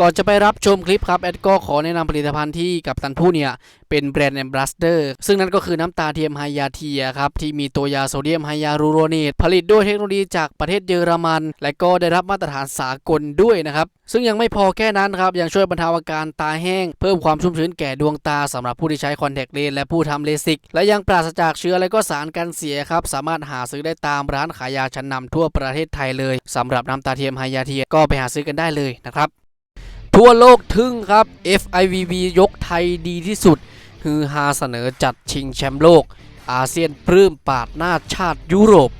ก่อนจะไปรับชมคลิปครับ แอดก็ขอแนะนำผลิตภัณฑ์ที่กับตันผู้เนี่ย เป็นแบรนด์แอมบ s สเดอร์ซึ่งนั่นก็คือน้ำตาเทียมไฮยาเทียครับ ที่มีตัวยาโซเดียมไฮยาลูโรเนต ผลิตด้วยเทคโนโลยีจากประเทศเยอรมัน และก็ได้รับมาตรฐานสากลด้วยนะครับ ซึ่งยังไม่พอแค่นั้นครับ ยังช่วยบรรเทาอาการตาแห้ง เพิ่มความชุ่มชื้นแก่ดวงตาสำหรับผู้ที่ใช้คอนแทคเลนส์และผู้ทำเลสิก และยังปราศจากเชื้อและก็สารกันเสียครับสามารถหาซื้อได้ตามร้านขายยาชั้นนำทั่วประเทศไทยเลยสำหรับน้ำตาเทียมไฮยาเทียก็ไปหาซื้อกันได้เลยนะครับ ทั่วโลกทึ่งครับ FIVB ยกไทยดีที่สุด ฮือฮาเสนอจัดชิงแชมป์โลก อาเซียนปลื้มปาดหน้าชาติยุโรป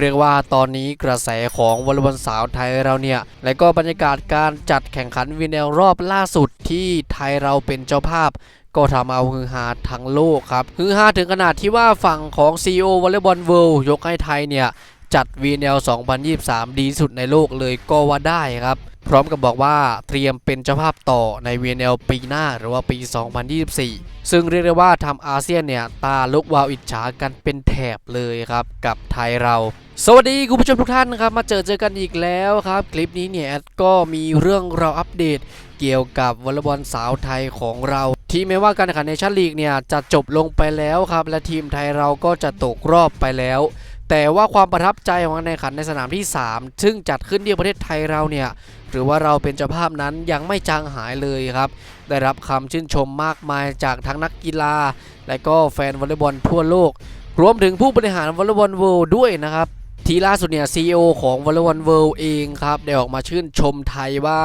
เรียกว่าตอนนี้กระแสของวอลเลย์บอลสาวไทยเราเนี่ย และก็บรรยากาศการจัดแข่งขันวีเนลรอบล่าสุดที่ไทยเราเป็นเจ้าภาพ ก็ทำเอาฮือฮาทั้งโลกครับ ฮือฮาถึงขนาดที่ว่าฝั่งของ CEO วอลเลย์บอลเวิลด์ยกให้ไทยเนี่ย จัด VNL 2023 ดีสุดในโลกเลยก็ว่าได้ครับ พร้อมกับบอกว่าเตรียมเป็นเจ้าภาพต่อใน VNL ปีหน้าหรือว่าปี 2024 ซึ่งเรียกได้ว่าทำอาเซียนเนี่ย ตาลุกวาวอิจฉากันเป็นแถบเลยครับ กับไทยเราสวัสดีคุณผู้ชมทุกท่านครับมาเจอเจอกันอีกแล้วครับ คลิปนี้เนี่ยก็มีเรื่องเราอัปเดตเกี่ยวกับวอลเลย์บอลสาวไทยของเรา ที่แม้ว่าการแข่งขันในชั้นลีกเนี่ยจะจบลงไปแล้วครับ และทีมไทยเราก็จะตกรอบไปแล้ว แต่ว่าความประทับใจของการแข่งขันในสนามที่ 3 ซึ่งจัดขึ้นที่ประเทศไทยเราเนี่ยหรือว่าเราเป็นเจ้าภาพนั้นยังไม่จางหายเลยครับ ได้รับคำชื่นชมมากมายจากทั้งนักกีฬา และก็แฟนวอลเลย์บอลทั่วโลก รวมถึงผู้บริหารวอลเลย์บอลเวิลด์ด้วยนะครับ ทีล่าสุดเนี่ย CEO ของวอลเลย์บอลเวิลด์เองครับ ได้ออกมาชื่นชมไทยว่า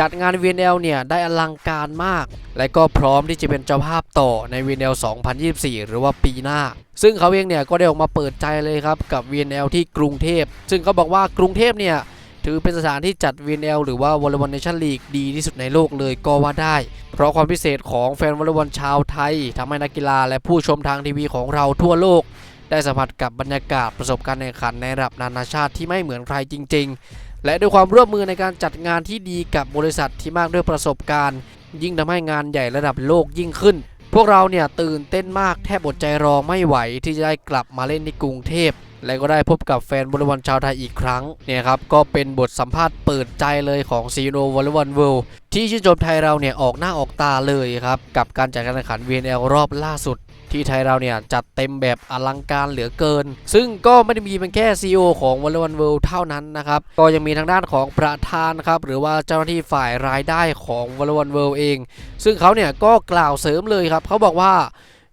จัดงาน VNL เนี่ยได้อลังการมาก และก็พร้อมที่จะเป็นเจ้าภาพต่อใน VNL 2024 หรือว่าปีหน้า ซึ่งเขาเองเนี่ยก็ได้ออกมาเปิดใจเลยครับกับ VNL ที่กรุงเทพ ซึ่งเขาบอกว่ากรุงเทพเนี่ยถือเป็นสถานที่จัด VNL หรือว่าวอลเลย์บอลเนชั่นลีกดีที่สุดในโลกเลยก็ว่าได้ เพราะความพิเศษของแฟนวอลเลย์บอลชาวไทยทำให้นักกีฬาและผู้ชมทางทีวีของเราทั่วโลก ได้สัมผัสกับบรรยากาศประสบการณ์แข่งขันในระดับนานาชาติที่ไม่เหมือนใครจริง ๆ และด้วยความร่วมมือในการจัดงานที่ดีกับบริษัทที่มากด้วยประสบการณ์ ยิ่งทำให้งานใหญ่ระดับโลกยิ่งขึ้น พวกเราเนี่ยตื่นเต้นมากแทบอดใจรอไม่ไหวที่จะได้กลับมาเล่นในกรุงเทพและก็ได้พบกับแฟนวอลเลย์บอลชาวไทยอีกครั้งเนี่ยครับก็เป็นบทสัมภาษณ์เปิดใจเลยของซีโนวอลเลย์บอลเวิลด์ที่ชื่นชมไทยเราเนี่ยออกหน้าออกตาเลยครับกับการจัดการแข่งขัน VNL รอบล่าสุด ที่ไทยเราเนี่ยจัดเต็มแบบอลังการเหลือเกิน ซึ่งก็ไม่ได้มีเพียงแค่ CEO ของ v o l l e y b a l World เท่านั้นนะครับ ก็ยังมีทางด้านของประธานครับ หรือว่าเจ้าหน้าที่ฝ่ายรายได้ของ v o l l e y b a l World เอง ซึ่งเขาเนี่ยก็กล่าวเสริมเลยครับ เขาบอกว่า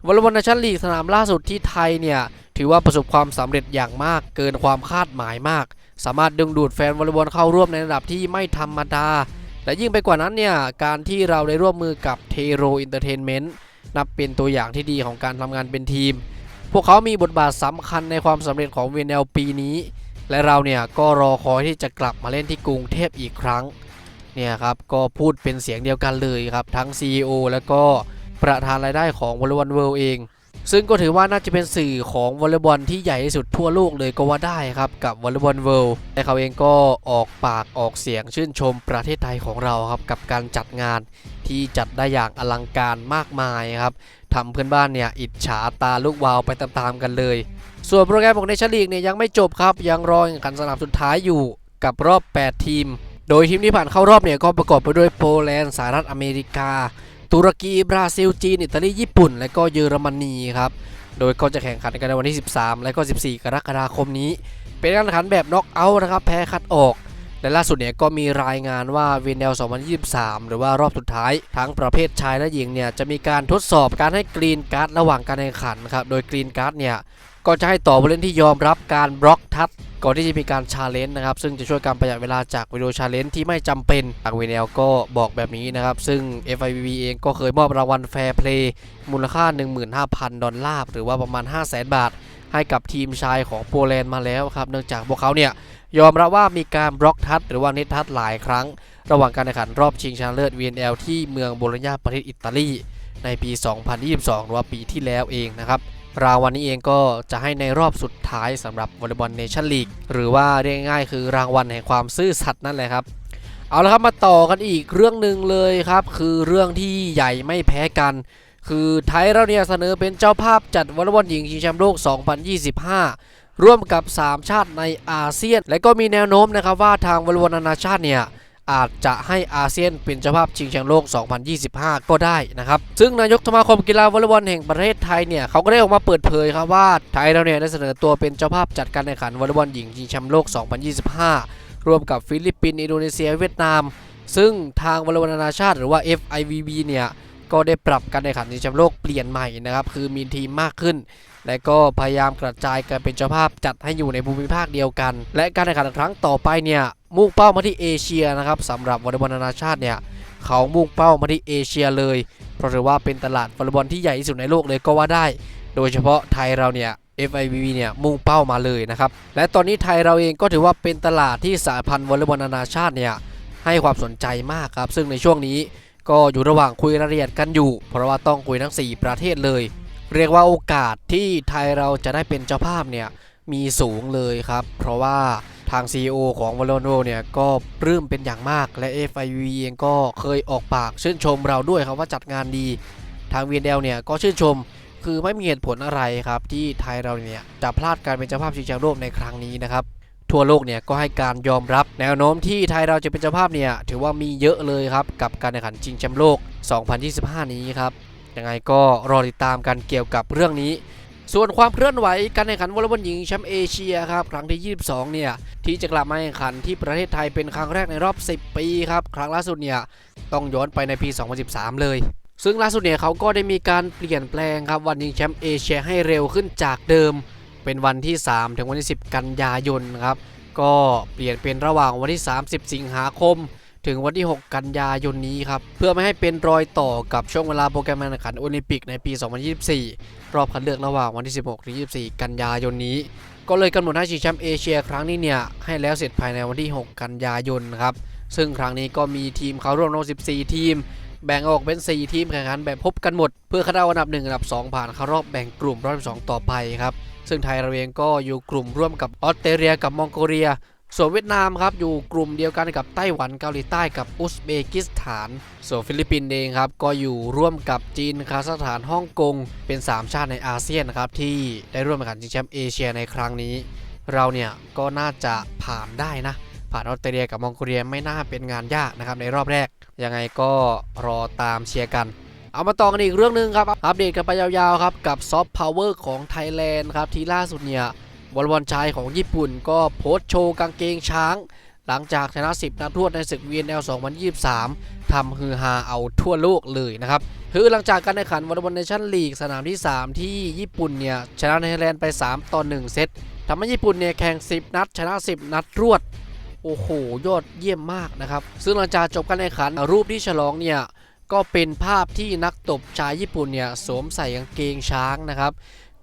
v o l l e y b a l Nation League สนามล่าสุดที่ไทยเนี่ยถือว่าประสบความสำเร็จอย่างมากเกินความคาดหมายมาก สามารถดึงดูดแฟนวอลเลย์บอลเข้าร่วมในระดับที่ไม่ธรรมดาและยิ่งไปกว่านั้นเนี่ยการที่เราได้ร่วมมือกับเทโรอินเตอร์เทนเมนต์ นับเป็นตัวอย่างที่ดีของการทำงานเป็นทีม พวกเขามีบทบาทสำคัญในความสำเร็จของ VNL ปีนี้ และเราเนี่ยก็รอคอยที่จะกลับมาเล่นที่กรุงเทพอีกครั้งเนี่ยครับก็พูดเป็นเสียงเดียวกันเลยครับ ทั้ง CEO แล้วก็ประธานรายได้ของ v o l l e y b a l World เอง ซึ่งก็ถือว่าน่าจะเป็นสื่อของวอลเลย์บอลที่ใหญ่ที่สุดทั่วโลกเลยก็ว่าได้ครับ กับวอลเลย์บอลเวิลด์และเขาเองก็ออกปากออกเสียงชื่นชมประเทศไทยของเราครับ กับการจัดงาน ที่จัดได้อย่างอลังการมากมายครับทำเพื่อนบ้านเนี่ยอิจฉาตาลูกวาวไปตามๆกันเลย ส่วนโปรแกรมของเนชั่นลีกเนี่ยยังไม่จบครับ ยังรอแข่งขันสนามสุดท้ายอยู่กับรอบ 8 ทีม โดยทีมที่ผ่านเข้ารอบเนี่ยก็ประกอบไปด้วยโปแลนด์สหรัฐอเมริกา ตุรกี บราซิล จีน อิตาลี ญี่ปุ่น และก็เยอรมนีครับ โดยก็จะแข่งขันกันในวันที่ 13 และก็ 14 กรกฎาคมนี้ เป็นการแข่งขันแบบน็อกเอาท์นะครับ แพ้คัดออก และล่าสุดเนี่ยก็มีรายงานว่าเวนเนล2023 หรือว่ารอบสุดท้าย ทั้งประเภทชายและหญิงเนี่ยจะมีการทดสอบการให้กรีนการ์ดระหว่างการแข่งขันครับโดยกรีนการ์ดเนี่ยก็จะให้ต่อผู้เล่นที่ยอมรับการบล็อกทัชก่อนที่จะมีการชาเลนจ์นะครับซึ่งจะช่วยการประหยัดเวลาจากวิดีโอชาเลนจ์ที่ไม่จำเป็นทางวีเนลก็บอกแบบนี้นะครับ ซึ่ง FIVB เองก็เคยมอบรางวัลแฟร์เพลย์มูลค่า 15,000 ดอลลาร์หรือว่าประมาณ 500,000 บาท ให้กับทีมชายของโปแลนด์มาแล้วครับเนื่องจากพวกเขาเนี่ยยอมรับว่ามีการบล็อกทัชหรือว่าเน็ตทัชหลายครั้ง ระหว่างการแข่งขันรอบชิงชนะเลิศ VNL ที่เมืองโบโลญญาประเทศอิตาลีในปี 2022 หรือว่าปีที่แล้วเองนะครับรางวัลนี้เองก็จะให้ในรอบสุดท้ายสำหรับวอลเลย์บอลเนชั่นลีกหรือว่าเรียกง่ายๆคือรางวัลแห่งความซื่อสัตย์นั่นแหละครับเอาละครับมาต่อกันอีกเรื่องหนึ่งเลยครับ คือเรื่องที่ใหญ่ไม่แพ้กัน คือไทยเราเนี่ยเสนอเป็นเจ้าภาพจัดวอลเลย์บอลหญิงชิงแชมป์โลก 2025 ร่วมกับ 3 ชาติในอาเซียน และก็มีแนวโน้มนะครับว่าทางวอลเลย์บอลนานาชาติเนี่ยอาจจะให้อาเซียนเป็นเจ้าภาพชิงแชมป์โลก 2025 ก็ได้นะครับ ซึ่งนายกสมาคมกีฬาวอลเลย์บอลแห่งประเทศไทยเนี่ยเขาก็ได้ออกมาเปิดเผยครับว่าไทยเราเนี่ยได้เสนอตัวเป็นเจ้าภาพจัดการแข่งขันวอลเลย์บอลหญิงชิงแชมป์โลก 2025 ร่วมกับฟิลิปปินส์ อินโดนีเซีย เวียดนาม ซึ่งทางวอลเลย์บอลนานาชาติหรือว่า FIVB เนี่ย ก็ได้ปรับการแข่งขันชิงแชมป์โลกเปลี่ยนใหม่นะครับ คือมีทีมมากขึ้น และก็พยายามกระจายกันเป็นเจ้าภาพจัดให้อยู่ในภูมิภาคเดียวกัน และการแข่งขันครั้งต่อไปเนี่ยมุ่งเป้ามาที่เอเชียนะครับสำหรับวอลเลย์บอลนานาชาติเนี่ยเขามุ่งเป้ามาที่เอเชียเลย เพราะถือว่าเป็นตลาดวอลเลย์บอลที่ใหญ่ที่สุดในโลกเลยก็ว่าได้ โดยเฉพาะไทยเราเนี่ย FIVB เนี่ยมุ่งเป้ามาเลยนะครับ และตอนนี้ไทยเราเองก็ถือว่าเป็นตลาดที่สหพันธ์วอลเลย์บอลนานาชาติเนี่ยให้ความสนใจมากครับ ซึ่งในช่วงนี้ ก็อยู่ระหว่างคุยรายละเอียดกันอยู่ เพราะว่าต้องคุยทั้ง 4 ประเทศเลย เรียกว่าโอกาสที่ไทยเราจะได้เป็นเจ้าภาพเนี่ยมีสูงเลยครับ เพราะว่าทาง CEO ของ v a l o n o เนี่ยก็ปลื้มเป็นอย่างมากและ FIV เองก็เคยออกปากชื่นชมเราด้วยครับว่าจัดงานดีทาง VNL เนี่ยก็ชื่นชมคือไม่มีเหตุผลอะไรครับที่ไทยเราเนี่ยจะพลาดการเป็นเจ้าภาพชิงแชมป์โลกในครั้งนี้นะครับ ทั่วโลกเนี่ยก็ให้การยอมรับแนวโน้มที่ไทยเราจะเป็นเจ้าภาพเนี่ยถือว่ามีเยอะเลยครับกับการแข่งขันชิงแชมป์โลก 2025 นี้ครับยังไงก็รอติดตามกันเกี่ยวกับเรื่องนี้ ส่วนความเคลื่อนไหวการแข่งขันวอลเลย์บอลหญิงแชมป์เอเชียครับครั้งที่ 22 เนี่ยที่จะกลับมาแข่งขันที่ประเทศไทยเป็นครั้งแรกในรอบ 10 ปีครับครั้งล่าสุดเนี่ยต้องย้อนไปในปี 2013 เลยซึ่งล่าสุดเนี่ยเขาก็ได้มีการเปลี่ยนแปลงครับวันยิงแชมป์เอเชียให้เร็วขึ้นจากเดิม เป็นวันที่ 3 ถึงวันที่ 10 กันยายนครับ ก็เปลี่ยนเป็นระหว่างวันที่ 30 สิงหาคม ถึงวันที่ 6 กันยายนนี้ครับ เพื่อไม่ให้เป็นรอยต่อกับช่วงเวลาโปรแกรมการแข่งขันโอลิมปิกในปี 2024 รอบคัดเลือกระหว่างวันที่ 16 ถึง 24 กันยายนนี้ ก็เลยกำหนดให้ชิงแชมป์เอเชียครั้งนี้เนี่ยให้แล้วเสร็จภายในวันที่ 6 กันยายนครับซึ่งครั้งนี้ก็มีทีมเข้าร่วมทั้ง14 ทีม แบ่งออกเป็น 4 ทีมแข่งขันแบบพบกันหมด เพื่อคัดเอาอันดับ 1 อันดับ 2 ผ่านเข้ารอบแบ่งกลุ่มรอบ2ต่อไปครับ ซึ่งไทยเราเองก็อยู่กลุ่มร่วมกับออสเตรเลียกับมองโกเลีย ส่วนเวียดนามครับอยู่กลุ่มเดียวกันกับไต้หวันเกาหลีใต้กับอุซเบกิสถาน ส่วนฟิลิปปินส์เองครับก็อยู่ร่วมกับจีนคาซัคสถานฮ่องกงเป็น 3 ชาติในอาเซียนครับที่ได้ร่วมแข่งขันชิงแชมป์เอเชียในครั้งนี้ เราเนี่ยก็น่าจะผ่านได้นะ ผ่านออสเตรเลียกับมองโกเลียไม่น่าเป็นงานยากนะครับในรอบแรก ยังไงก็รอตามเชียร์กัน เอามาต่อกันอีกเรื่องหนึ่งครับ อัปเดตกันไปยาวๆครับ กับซอฟต์พาวเวอร์ของไทยแลนด์ครับ ที่ล่าสุดเนี่ยวอลบอลชายของญี่ปุ่นก็โพสโชว์กางเกงช้าง หลังจากชนะ 10 นัดรวดในศึก VNL 2023 ทำฮือฮาเอาทั่วโลกเลยนะครับคือหลังจากการแข่งขันวอลเลย์บอลเนชั่นลีกสนามที่ 3 ที่ญี่ปุ่นเนี่ยชนะไทยแลนด์ไป 3 ต่อ 1 เซตทำให้ญี่ปุ่นเนี่ยแข่ง 10 นัด ชนะ 10 นัดรวด โอ้โห ยอดเยี่ยมมากนะครับ ซึ่งหลังจากจบการแข่งขันรูปที่ฉลองเนี่ย ก็เป็นภาพที่นักตบชายญี่ปุ่นเนี่ยสวมใส่กางเกงช้างนะครับ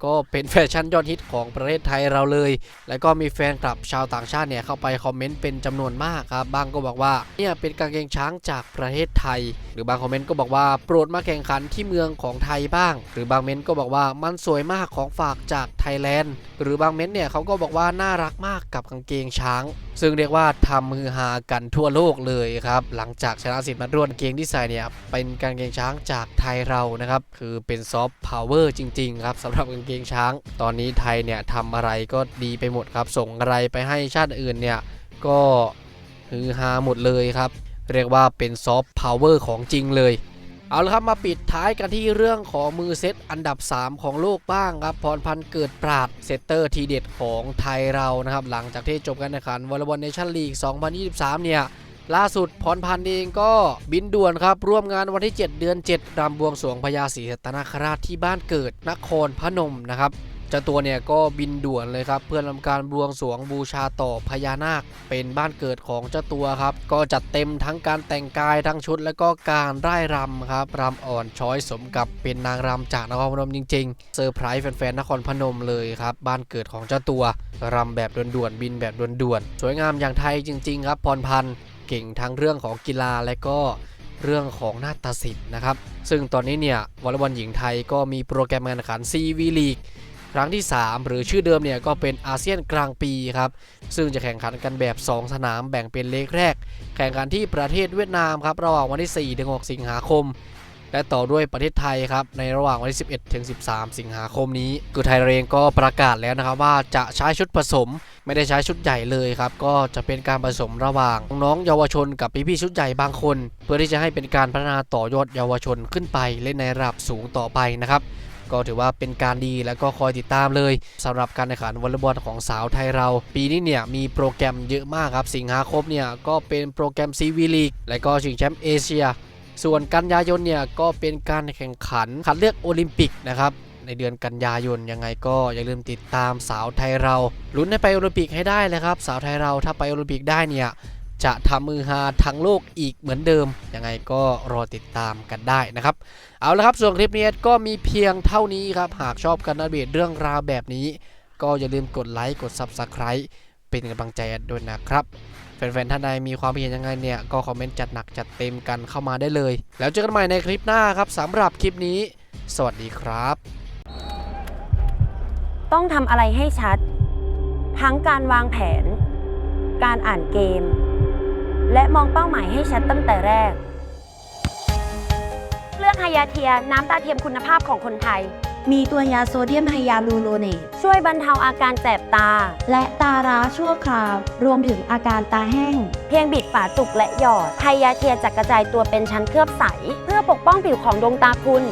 ก็เป็นแฟชั่นยอดฮิตของประเทศไทยเราเลย แล้วก็มีแฟนคลับชาวต่างชาติเนี่ยเข้าไปคอมเมนต์เป็นจำนวนมากครับ บางก็บอกว่าเนี่ยเป็นกางเกงช้างจากประเทศไทย หรือบางคอมเมนต์ก็บอกว่าโปรดมาแข่งขันที่เมืองของไทยบ้าง หรือบางเม้นต์ก็บอกว่ามันสวยมากของฝากจากไทยแลนด์ หรือบางเม้นต์เนี่ยเขาก็บอกว่าน่ารักมากกับกางเกงช้าง ซึ่งเรียกว่าทำมือฮากันทั่วโลกเลยครับ หลังจากชนะสิบนัดรวดกางเกงที่ใส่เนี่ยเป็นกางเกงช้างจากไทยเรานะครับ คือเป็นซอฟต์พาวเวอร์จริง ๆ ครับสำหรับกางเกงช้าง ตอนนี้ไทยเนี่ยทำอะไรก็ดีไปหมดครับ ส่งอะไรไปให้ชาติอื่นเนี่ยก็ฮือฮาหมดเลยครับ เรียกว่าเป็นซอฟต์พาวเวอร์ของจริงเลย เอาละครับมาปิดท้ายกันที่เรื่องของมือเซตอันดับ 3 ของโลกบ้างครับพรพันธ์เกิดปราดเซตเตอร์ทีเด็ดของไทยเรานะครับ หลังจากที่จบการแข่งขันวอลเลย์บอลเนชั่นลีก 2023 เนี่ยล่าสุดพรพันธ์เองก็บินด่วนครับ ร่วมงานวันที่ 7 เดือน 7รำบวงสรวงพญาศรีสัตนคราชที่บ้านเกิดนครพนมนะครับ เจ้าตัวเนี่ยก็บินด่วนเลยครับ เพื่อทำการบวงสรวงบูชาต่อพญานาค เป็นบ้านเกิดของเจ้าตัวครับ ก็จัดเต็มทั้งการแต่งกายทั้งชุด และก็การร่ายรำครับรำอ่อนช้อยสมกับเป็นนางรำจากนครพนมจริงๆเซอร์ไพรส์แฟนๆนครพนมเลยครับบ้านเกิดของเจ้าตัวรำแบบด่วนๆบินแบบด่วนๆสวยงามอย่างไทยจริง ๆ ครับพรพันธ์เก่งทั้งเรื่องของกีฬาและก็เรื่องของนาฏศิลป์นะครับ ซึ่งตอนนี้เนี่ยวอลเลย์บอลหญิงไทยก็มีโปรแกรมการแข่งขัน CV League ครั้งที่ 3 หรือชื่อเดิมเนี่ยก็เป็นอาเซียนกลางปีครับ ซึ่งจะแข่งขันกันแบบ 2 สนามแบ่งเป็นเลกแรก แข่งขันที่ประเทศเวียดนามครับระหว่างวันที่ 4 ถึง 6 สิงหาคม และต่อด้วยประเทศไทยครับในระหว่างวันที่ 11 ถึง 13 สิงหาคมนี้ คือไทยเราเองก็ประกาศแล้วนะครับว่าจะใช้ชุดผสมไม่ได้ใช้ชุดใหญ่เลยครับ ก็จะเป็นการผสมระหว่างน้องเยาวชนกับพี่ๆชุดใหญ่บางคน เพื่อที่จะให้เป็นการพัฒนาต่อยอดเยาวชนขึ้นไปเล่นในระดับสูงต่อไปนะครับ ก็ถือว่าเป็นการดีแล้วก็คอยติดตามเลยสำหรับการแข่งขันวอลเลย์บอลของสาวไทยเรา ปีนี้เนี่ยมีโปรแกรมเยอะมากครับ สิงหาคมเนี่ยก็เป็นโปรแกรมซีวีลีกและก็ชิงแชมป์เอเชีย ส่วนกันยายนเนี่ยก็เป็นการแข่งขันคัดเลือกโอลิมปิกนะครับในเดือนกันยายนยังไงก็อย่าลืมติดตามสาวไทยเราลุ้นให้ไปโอลิมปิกให้ได้เลยครับ สาวไทยเราถ้าไปโอลิมปิกได้เนี่ย จะทำมือฮาทั้งโลกอีกเหมือนเดิม ยังไงก็รอติดตามกันได้นะครับ เอาละครับส่วนคลิปนี้ก็มีเพียงเท่านี้ครับ หากชอบกันอัปเดตเรื่องราวแบบนี้ ก็อย่าลืมกดไลค์กด Subscribe เป็นกำลังใจด้วยนะครับแฟนๆ ท่านใดมีความเห็นยังไงเนี่ย ก็คอมเมนต์จัดหนักจัดเต็มกันเข้ามาได้เลย แล้วเจอกันใหม่ในคลิปหน้าครับสำหรับคลิปนี้ สวัสดีครับ ต้องทำอะไรให้ชัด ทั้งการวางแผน การอ่านเกม และมองเป้าหมายให้ชัดตั้งแต่แรก เลือกไฮยาเทียน้ำตาเทียมคุณภาพของคนไทย มีตัวยาโซเดียมไฮยาลูโรเนตช่วยบรรเทาอาการแสบตา และตาร้าชั่วคราว รวมถึงอาการตาแห้ง เพียงบิดฝาจุกและหยอดไฮยาเทียจะกระจายตัวเป็นชั้นเคลือบใส เพื่อปกป้องผิวของดวงตาคุณ